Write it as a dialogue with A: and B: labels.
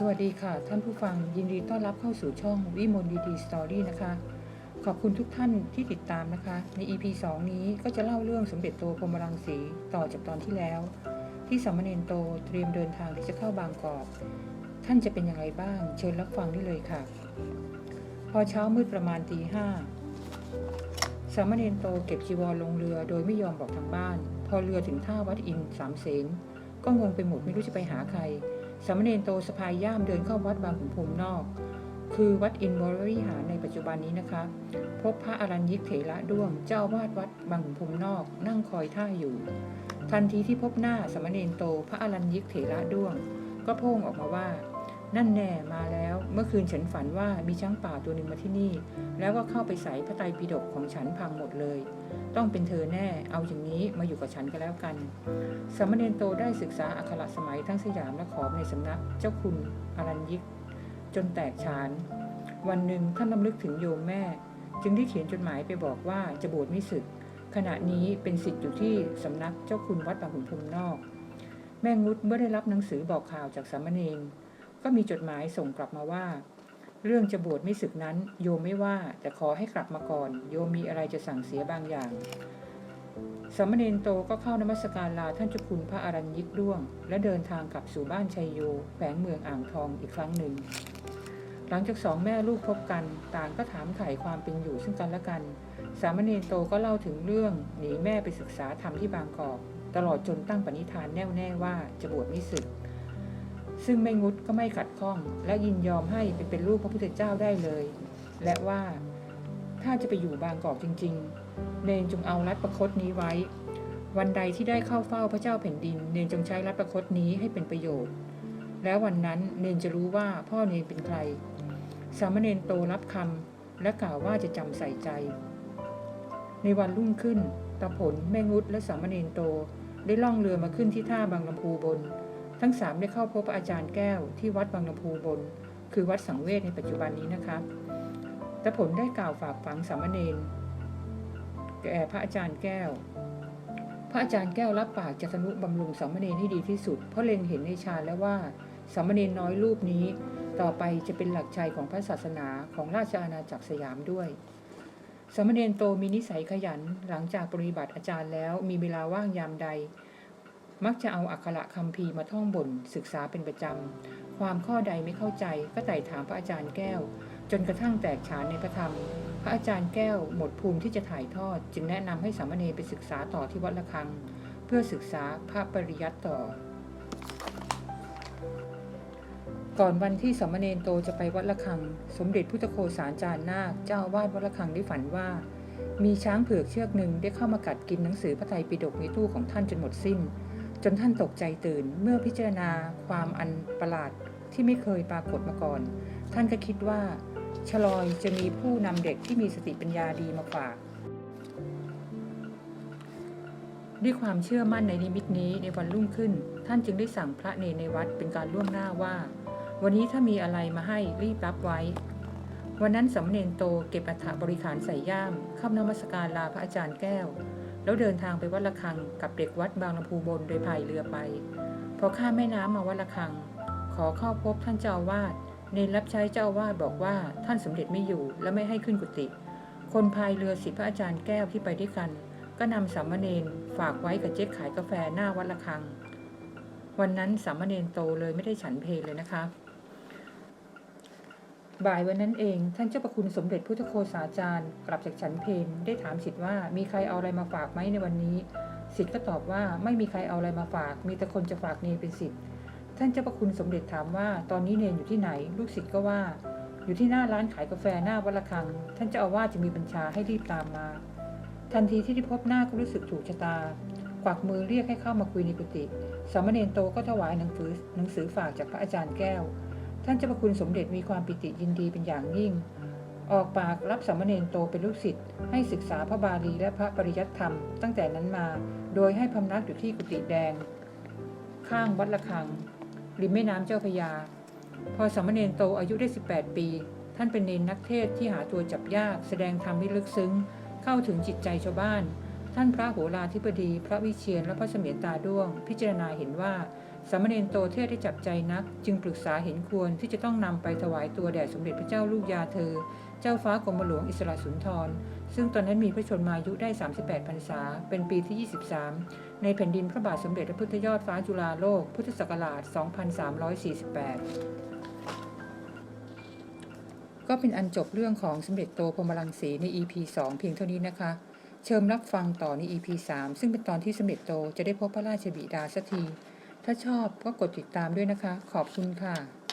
A: สวัสดีค่ะ ท่านผู้ฟังยินดีต้อนรับเข้าสู่ช่องวิมลดีดีสตอรี่นะคะ ขอบคุณทุกท่านที่ติดตามนะคะ ใน EP 2 นี้ก็จะเล่าเรื่องสมเด็จโตพรหมรังสีต่อจากตอนที่แล้ว ที่สามเณรโตเตรียมเดินทางที่จะเข้าบางกอก ท่านจะเป็นอย่างไรบ้าง เชิญรับฟังได้เลยค่ะ พอเช้ามืดประมาณตีห้าสามเณรโตเก็บจีวรลงเรือโดยไม่ยอมบอกทางบ้าน พอเรือถึงท่าวัดอินสามเสนก็งงไปหมดไม่รู้จะไปหาใคร สามเณรโตสะพายย่ามเดินเข้าวัดบางขุนพรมนอก คือวัดอินวรวิหารในปัจจุบันนี้นะคะ พบพระอรัญยิกเถระด้วงเจ้าวาดวัดบางขุนพรมนอก นั่งคอยท่าอยู่ ทันทีที่พบหน้าสามเณรโตพระอรัญยิกเถระด้วง ก็โพ่งออกมาว่า นั่นแน่มาแล้ว เมื่อคืนฉันฝันว่ามีช้างป่าตัวหนึ่งมาที่นี่ แล้วก็เข้าไปใส่พระไตรปิฎกของฉันพังหมดเลย ต้องเป็นเธอแน่ เอาอย่างนี้มาอยู่กับฉันก็แล้วกันสามเณรโตได้ศึกษาอักขระสมัยทั้งสยามและขอมในสำนักเจ้าคุณอรัญยิก จนแตกฉาน วันหนึ่งท่านลำลึกถึงโยมแม่ จึงได้เขียนจดหมายไปบอกว่าจะบวชไม่ศึก ขณะนี้เป็นสิทธิ์อยู่ที่สำนักเจ้าคุณวัดบาขุนพรมนอก แม่งุดเมื่อได้รับหนังสือบอกข่าวจากสามเณร ก็มีจดหมายส่งกลับมาว่า เรื่องจะบวชไม่ศึกนั้นโยมไม่ว่าแต่ขอให้กลับมาก่อน โยมมีอะไรจะสั่งเสียบางอย่างสามเณรโตก็เข้านมัสการลาท่านเจ้าคุณพระอรัญยิกด้วง และเดินทางกลับสู่บ้านชัยโยแขวงเมืองอ่างทองอีกครั้งหนึ่ง หลังจากสองแม่ลูกพบกัน ต่างก็ถามไถ่ความเป็นอยู่ซึ่งกันและกัน สามเณรโตก็เล่าถึงเรื่องหนีแม่ไปศึกษาธรรมที่บางกอก ตลอดจนตั้งปณิธานแน่วแน่ว่าจะบวชไม่ศึก ซึ่งแม่งุดก็ไม่ขัดข้อง และยินยอมให้ไปเป็นลูกพระพุทธเจ้าได้เลย และว่าถ้าจะไปอยู่บางกอกจริง ๆ เนนจงเอารัดประคตนี้ไว้ วันใดที่ได้เข้าเฝ้าพระเจ้าแผ่นดิน เนนจงใช้รัดประคตนี้ให้เป็นประโยชน์ แล้ววันนั้นเนนจะรู้ว่าพ่อเนนเป็นใคร สามเณรโตรับคำและกล่าวว่าจะจำใส่ใจ ในวันรุ่งขึ้นตาผลแม่งุดและสามเณรโตได้ล่องเรือมาขึ้นที่ท่าบางลำพูบน ทั้งสามได้เข้าพบอาจารย์แก้วที่วัดบางลำพูบน คือวัดสังเวชในปัจจุบันนี้นะคะแตาผลได้กล่าวฝากฝังสามเณรแก่พระอาจารย์แก้ว พระอาจารย์แก้วรับปากจะทนุบำรุงสามเณรให้ดีที่สุด เพราะเล็งเห็นในฌาแล้วว่าสามเณรน้อยรูปนี้ ต่อไปจะเป็นหลักชัยของพระศาสนาของราชอาณาจักรสยามด้วยสามเณรโตมีนิสัยขยันหลังจากปฏิบัติอาจารย์แล้วมีเวลาว่างยามใด มักจะเอาอักขระคำพีมาท่องบนศึกษาเป็นประจำ ความข้อใดไม่เข้าใจ ก็ไต่ถามพระอาจารย์แก้ว จนกระทั่งแตกฉานในพระธรรม พระอาจารย์แก้วหมดภูมิที่จะถ่ายทอด จึงแนะนำให้สามเณรไปศึกษาต่อที่วัดละคัง เพื่อศึกษาพระปริยัติต่อ ก่อนวันที่สามเณรโตจะไปวัดละคัง สมเด็จพุทธโฆษาจารย์นาคเจ้าอาวาดวัดละคังได้ฝันว่ามีช้างเผือกเชือกหนึ่งได้เข้ามากัดกินหนังสือพระไตรปิฎกในตู้ของท่านจนหมดสิ้น จนท่านตกใจตื่นเมื่อพิจารณาความอันประหลาดที่ไม่เคยปรากฏมาก่อน ท่านก็คิดว่าชลอยจะมีผู้นำเด็กที่มีสติปัญญาดีมาฝาก ด้วยความเชื่อมั่นในนิมิตนี้ในวันรุ่งขึ้น ท่านจึงได้สั่งพระเนรในวัดเป็นการล่วงหน้าว่า วันนี้ถ้ามีอะไรมาให้รีบรับไว้ วันนั้นสำเนรโตเก็บอัฐบริขารใส่ย่ามเข้านมัสการลาพระอาจารย์แก้ว แล้วเดินทางไปวัดละคังกับเด็กวัดบางลำพูบนโดยพายเรือไปพอข้ามแม่น้ำมาวัดละคัง ขอเข้าพบท่านเจ้าวาสเนรรับใช้เจ้าวาสบอกว่าท่านสมเด็จไม่อยู่และไม่ให้ขึ้นกุฏิคนพายเรือสิทธิพระอาจารย์แก้วที่ไปด้วยกัน ก็นำสามเณรฝากไว้กับเจ๊ขายกาแฟหน้าวัดละคัง วันนั้นสามเณรโตเลยไม่ได้ฉันเพลเลยนะคะ บ่ายวันนั้นเอง ท่านเจ้าประคุณสมเด็จพุทธโฆษาจารย์ กลับจากฉันเพลได้ถามสิทธิ์ว่ามีใครเอาอะไรมาฝากไหมในวันนี้สิทธิ์ก็ตอบว่าไม่มีใครเอาอะไรมาฝาก มีแต่คนจะฝากเนเป็นสิทธิ์ท่านเจ้าประคุณสมเด็จถามว่าตอนนี้เนรอยู่ที่ไหน ลูกศิษย์ก็ว่า อยู่ที่หน้าร้านขายกาแฟหน้าวัดละคัง ท่านเจ้าอาวาสจะมีบัญชาให้รีบตามมา ทันทีที่ได้พบหน้าก็รู้สึกถูกชะตา กวักมือเรียกให้เข้ามาคุยในกุฏิสามเณรโตก็ถวายหนังสือหนังสือฝากจากพระอาจารย์แก้ว ท่านเจ้าประคุณสมเด็จมีความปิติยินดีเป็นอย่างยิ่ง ออกปากรับสามเณรโตเป็นลูกศิษย์ให้ศึกษาพระบาลีและพระปริยัติธรรม ตั้งแต่นั้นมา โดยให้พำนักอยู่ที่กุฏิแดง ข้างวัดละคัง ริมแม่น้ำเจ้าพยา พอสามเณรโตอายุได้ 18 ปี ท่านเป็นเนรนักเทศที่หาตัวจับยาก แสดงธรรมที่ลึกซึ้ง เข้าถึงจิตใจชาวบ้าน ท่านพระโหราธิบดี พระวิเชียนและพระเสมียนตาด้วง พิจารณาเห็นว่า สามเณรโตเทศได้จับใจนัก จึงปรึกษาเห็นควรที่จะต้องนำไปถวายตัวแด่สมเด็จพระเจ้าลูกยาเธอ เจ้าฟ้ากรมหลวงอิสระสุนทร ซึ่งตอนนั้นมีพระชนมายุได้ 38พรรษา เป็นปีที่ 23 ในแผ่นดินพระบาทสมเด็จพระพุทธยอดฟ้าจุฬาโลก พุทธศักราช 2348ก็เป็นอันจบเรื่องของสมเด็จโตพรมรังสีใน EP 2 เพียงเท่านี้นะคะ เชิญรับฟังต่อใน EP 3 ซึ่งเป็นตอนที่สมเด็จโตจะได้พบพระราชบิดาสักที ถ้าชอบก็กดติดตามด้วยนะคะ ขอบคุณค่ะ